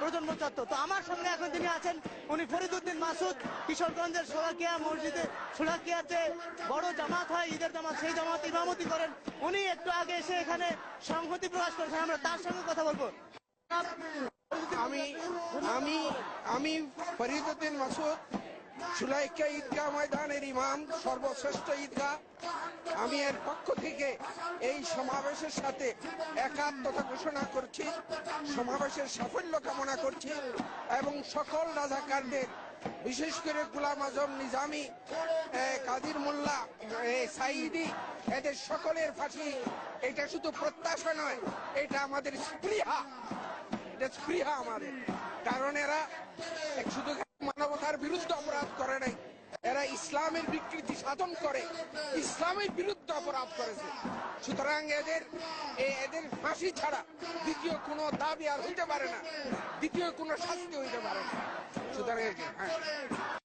প্রজন্ম চত্বর। তো আমার সঙ্গে এখন তিনি আছেন, উনি ফরিদুদ্দিন মাসুদ, কিশোরগঞ্জের সোলাকিয়া মসজিদে, সোলাকিয়াতে বড় জামাত হয়, ঈদের জামাত, সেই জামাত ইমামতি করেন। উনি একটু আগে এসে এখানে সংহতি প্রকাশ করেছেন, আমরা তার সঙ্গে কথা বলব। আমি আমি আমি ফরিদুদ্দিন মাসুদ সুলাইকা ঈদগাহ ময়দানের ইমাম, সর্বশ্রেষ্ঠ ঈদগাহ। আমি এর পক্ষ থেকে এই সমাবেশের সাথে একাত্মতা ঘোষণা করছি, সমাবেশের সাফল্য কামনা করছি এবং সকল রাজাকারদের, বিশেষ করে গুলাম আজম নিজামি কাদির মোল্লা সাইদি এদের সকলের ফাঁসি, এটা শুধু প্রত্যাশা নয়, এটা আমাদের স্পৃহা। এটা স্পৃহা আমাদের। কারণ এরা শুধু মানবতার বিরুদ্ধে অপরাধ করে নাই। এরা ইসলামের বিকৃতি সাধন করে, ইসলামের বিরুদ্ধে অপরাধ করেছে। সুতরাং এদের এদের ফাঁসি ছাড়া দ্বিতীয় কোনো দাবি আর হইতে পারে না। দ্বিতীয় কোনো শাস্তি হইতে পারে না। সুতরাং হ্যাঁ।